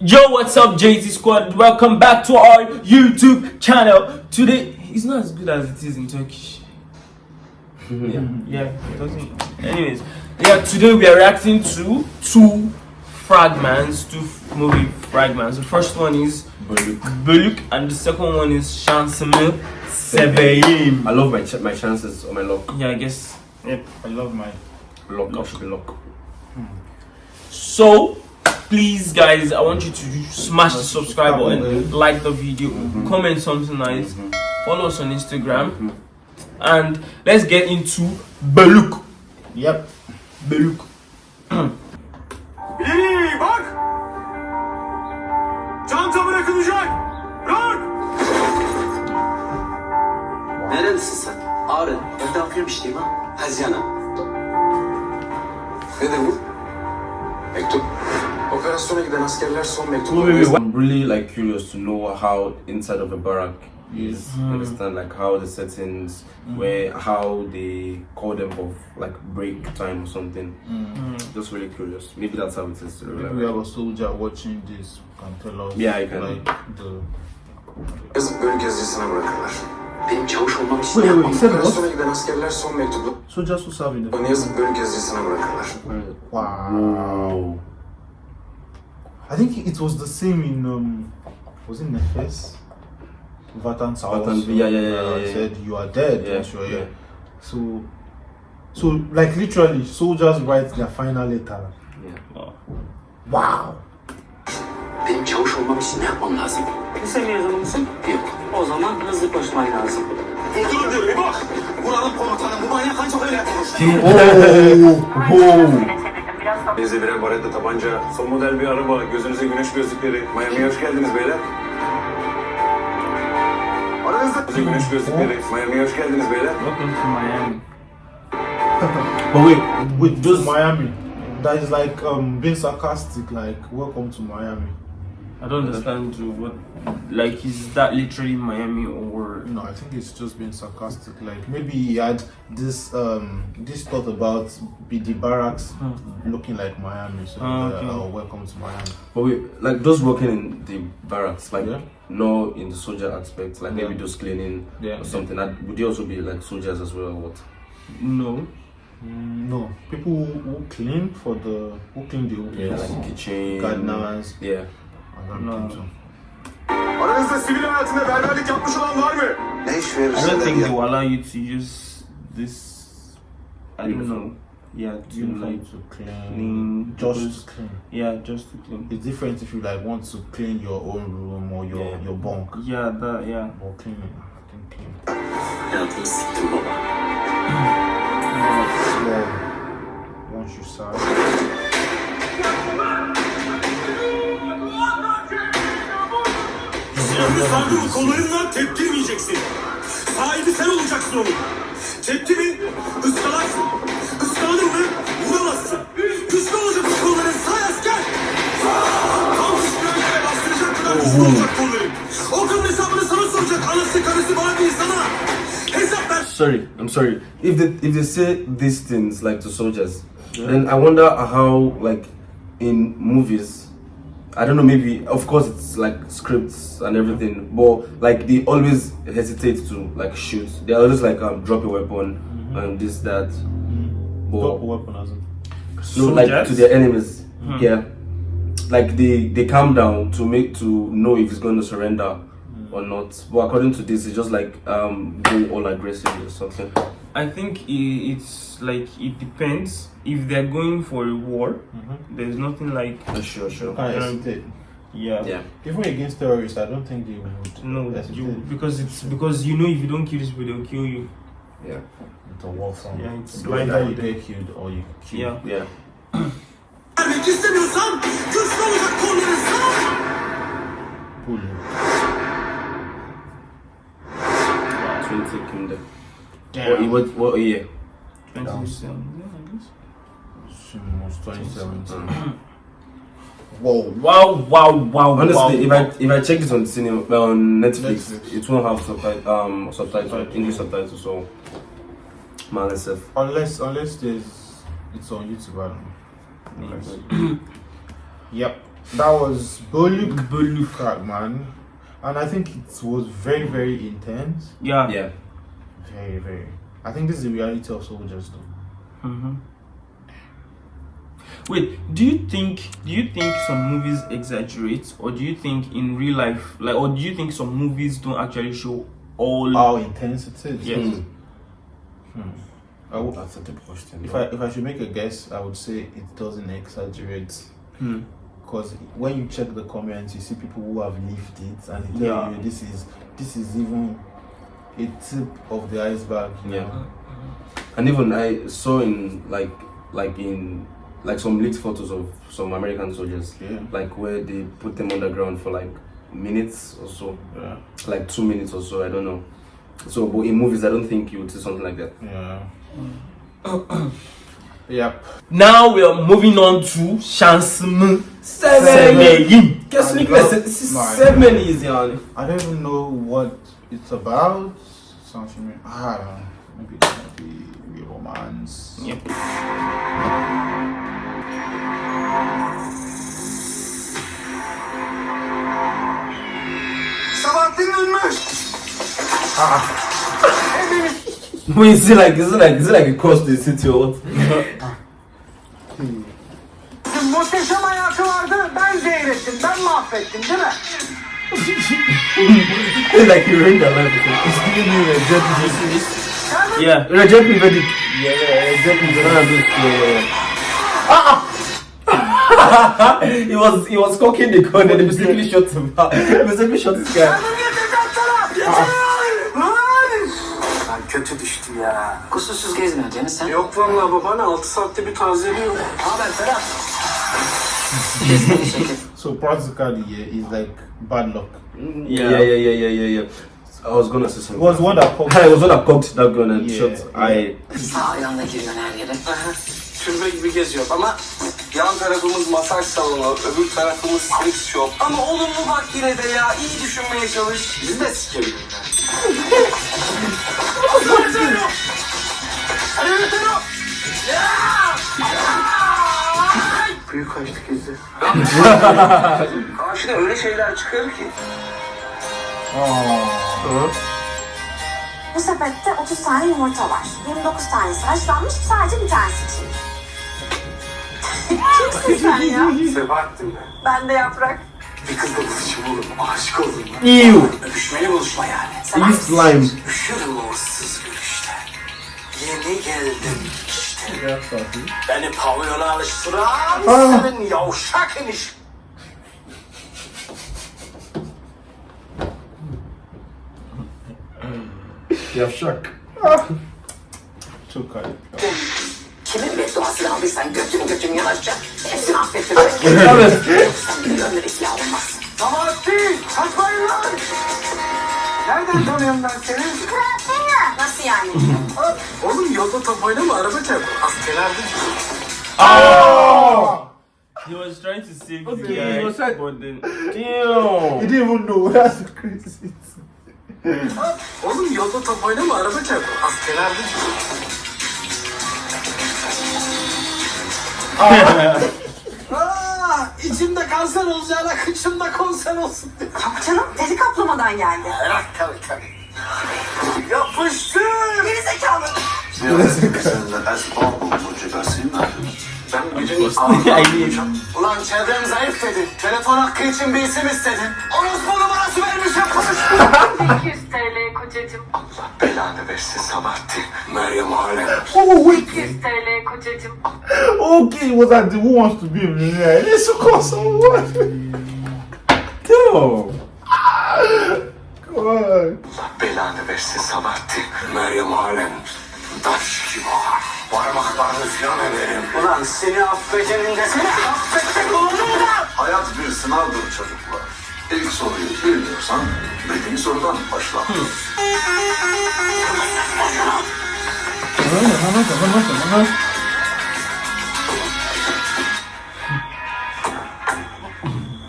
Yo, what's up, JT Squad? Welcome back to our YouTube channel. Today, it's not as good as it is in Turkish. yeah, yeah, it doesn't. Anyways, yeah, today we are reacting to two fragments, two f- movie fragments. The first one is Bölük, and the second one is Şansımı Seveyim. I love my ch- my chances or my luck. Yeah, I guess. Yep. I love my. Luck, luck should be luck. So, please, guys, I want you to smash the subscribe button, like the video, comment something nice, follow us on Instagram, and let's get into Beluk. Yep. Beluk. Son mektubu. I'm really like curious to know how inside of a barrack is. Understand like how the settings, where how they call them for like break time or something. Just really curious. Maybe that's how it is. Maybe we have a soldier watching this can tell us. Yeah, I can. Like the. Yazıp bölük yazıcısına bırakırlar. Benim çavuş olmam için Wait, ne wait, yapmam Operasyona giden askerler son mektubu bırakırlar. Wow. I think it was the same in um. Was it Nefes? Vatan House. Vatan, yeah, yeah, yeah, uh, yeah, yeah. Said you are dead. Yeah, here. yeah. So. So like literally, soldiers write their final letter. Yeah. Wow. Benim çavuş olmam için ne yapmam lazım? Lise mezunu musun? Yok. O zaman hızlı koşman lazım. Dur diyor bir bak. Buranın komutanı bu manyak ancak öyle konuşur. Elinize birer baretta tabanca, son model bir araba, gözünüze güneş gözlükleri. Miami'ye hoş geldiniz beyler. Aranızda Gözünüze güneş gözlükleri. Miami'ye hoş geldiniz beyler. Welcome to Miami. But wait, wait, just Miami. That is like um being sarcastic. Like, welcome to Miami. I don't understand too, what, like, is that literally Miami or. No, I think it's just being sarcastic. Like maybe he had this um this thought about be the barracks looking like Miami. So Ah, uh, okay. oh, welcome to Miami. But wait, like those working in the barracks, like Yeah. no in the soldier aspect, like maybe those cleaning Yeah. or something. That would they also be like soldiers as well or what? No. Mm, no, people who, who clean for the who clean the Yeah, like kitchen. Gardeners. Yeah. I don't No. think so. Aranızda sivil hayatında berberlik yapmış olan var mı? Ne iş I don't think verirse they will allow you to use this. I don't know. Yeah, to like to clean, clean. just clean. Yeah, just to clean. It's different if you like want to clean your own room or your Yeah. your bunk Yeah, that, yeah. or cleaning. I think clean. Baba. Silahlı saldırı kollarından tepkirmeyeceksin. Sahibi sen olacaksın onun. Tepki mi? Iskalarsın. Iskaladın mı? Vuramazsın. Güçlü olacak bu kolların say asker. Tam üstüne bastıracak kadar güçlü olacak kolların. O kadın hesabını sana soracak. Anası karısı bana değil sana. Hesap ver. Sorry, I'm sorry. If they if they say these things like to soldiers, then I wonder how like in movies. I don't know. Maybe of course it's like scripts and everything, but like they always hesitate to like shoot. They always like um, drop a weapon and this that. But Drop a weapon as in. no, like Soldiers? to their enemies. Yeah, like they they calm down to make to know if he's going to surrender or not. But according to this, it's just like um go all aggressive or something. I think it's like it depends. If they're going for a war, there's nothing like Uh, sure, sure. I hesitate. yeah. Yeah. Even against terrorists, I don't think they would. No, hesitate. you because it's because you know if you don't kill these people, they'll kill you. Yeah. It's a war front. Yeah, it's Either like you get killed or you kill. Yeah. Yeah. Vermek istemiyorsan güçlü olacak kolların sana. Pull 20 kingdom. What, what, what year? 27. Yeah, I guess. Almost 2017. Whoa. Wow! Wow! Wow! Honestly, wow, if. I if I check this on cinema on Netflix, Netflix. it won't have subtitle um subtitle English subtitles. So, man, it's safe. Unless unless there's it's on YouTube. I don't know. Unless. yep. That was Boluk Bölük. man. And I think it was very, very intense. Yeah. Yeah. Very, very. I think this is the reality of soldiers though. hmm Wait, do you think do you think some movies exaggerate, or do you think in real life, like, or do you think some movies don't actually show all? How intense it is. Yes. Hmm. I w- That's a deep question. if I if I should make a guess, I would say it doesn't exaggerate. Hmm. Because when you check the comments, you see people who have lived it, and they tell Yeah. you this is this is even a tip of the iceberg. you Yeah. know? And even I saw in like like in like some leaked photos of some American soldiers, Yeah. like where they put them underground for like minutes or so, Yeah. like two minutes or so. I don't know. So, but in movies, I don't think you would see something like that. Yeah. Mm. yep. Now we are moving on to Shansm Semeyin. Qu'est-ce que que c'est- c'est c'est yani. I don't even know what it's about. Sounds familiar. I don't know. Maybe it's gonna be romance. Yep. Sabahattin ölmüş. Wait, is it like is it like is it like across the city or what? Like you ruined their life. It's giving Yeah. Recep İvedik. Yeah, yeah, İvedik. Yeah, yeah, yeah. he was he was cocking the gun and he mistakenly shot him. He mistakenly shot this guy. Ben kötü düştü ya. Kusursuz gezmiyor Deniz sen. Yok vallahi babaanne 6 saatte bir tazeliyor. Haber Ferhat. So practically, yeah, it's like bad luck. Yeah, yeah, yeah, yeah, yeah, yeah. I was gonna say It something. was one that popped. I was one that cocked that gun and Yeah, shot. I Sağ ayağında giriyor her yere. Gibi geziyor ama yan tarafımız masaj salonu, öbür tarafımız seks shop. Ama olumlu bak yine de ya, iyi düşünmeye çalış. Bizi de sikelim. Hadi yeter o! Büyük kaçtık izi. Karşıda öyle şeyler çıkıyor ki. Bu sepette 30 tane yumurta var. 29 tanesi haşlanmış, sadece bir tanesi çiğ. Kimsin sen ya? Sebahattin mi? Ben de yaprak. Bir kızla buluşum oğlum, aşık oldum. Ew. Öpüşmeli buluşma yani. You slime. Üşürüm o ıssız gülüşte. Yeni geldim işte. Beni pavyona alıştıran senin yavşak eniş. Yavşak. Çok ayıp. Kimin bedduasını aldıysan götün götün yanaşacak. Hepsini affettim. Evet. Sen milyonları iflah olmaz. Sabahattin, kaçmayın lan! Nereden tanıyorum ben seni? Nasıl yani? Oğlum yolda top oynama, araba çarpar. Askerlerden. He was trying to save Okay, the guy, he was like- but then Damn. He didn't even know. That's crazy. Oğlum yolda top oynama, araba çarpar. Askerlerden. Aa, içimde kanser olacağına kıçımda konser olsun diye. Yok canım, deli kaplamadan geldi. Bırak tabii tabii. Yapıştır! Geri zekalı. Ben gücünü ağırlayacağım. Ulan çevrem zayıf dedi. Telefon hakkı için bir isim istedi. Orospu numarası vermişim konuş. 200 TL kocacığım. Allah belanı versin Sabahattin. Meryem Alem. Oh wait. 200 TL kocacığım. Okay, was that the who wants to be a millionaire? Let's call someone. Damn. God. Allah belanı versin Sabahattin. Meryem Alem. Taş gibi var. Parmaklarını filan ederim. Ulan seni affederim desene. Affedecek oğlum da. Hayat bir sınavdır çocuklar. İlk soruyu bilmiyorsan bildiğin sorudan başla.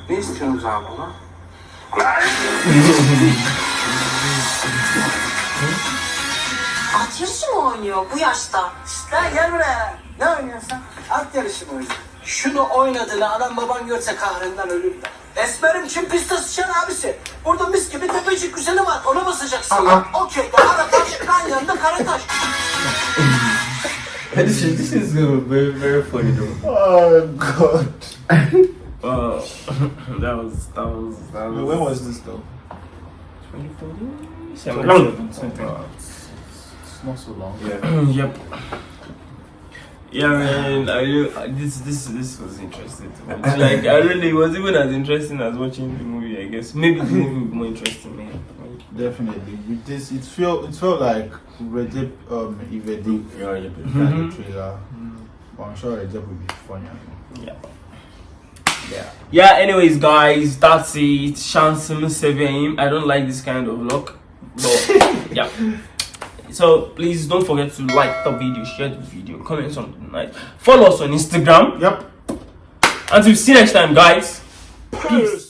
Ne istiyorsunuz abi buna? At yarışı mı oynuyor bu yaşta? Lan gel buraya. Ne oynuyorsun? At yarışı mı oynuyorsun? Şunu oynadığını anam baban görse kahrından ölürler. Esmerim için piste sıçan abisi. Burada mis gibi tepecik güzeli var. Ona basacaksın ya. Okey de Arataş, kan yanında Karataş. this is this is uh, very very funny though. Oh god. Uh, that was that was that was. When was this though? 2014, something. It's not so long. Yeah. yep. Yeah, man. I knew, this this this was interesting. To watch. Like I really it was even as interesting as watching the movie. I guess maybe the movie would be more interesting, man. Definitely. With this, it felt it felt like Recep um Ivedi Yeah, yeah. kind of trailer. But I'm sure Recep will be funny. Yeah. Yeah. Yeah. Anyways, guys, that's it. Shansum Sevim. I don't like this kind of look, but yeah. So please don't forget to like the video, share the video, comment something nice. Follow us on Instagram. Yep. Until see you next time, guys. Peace.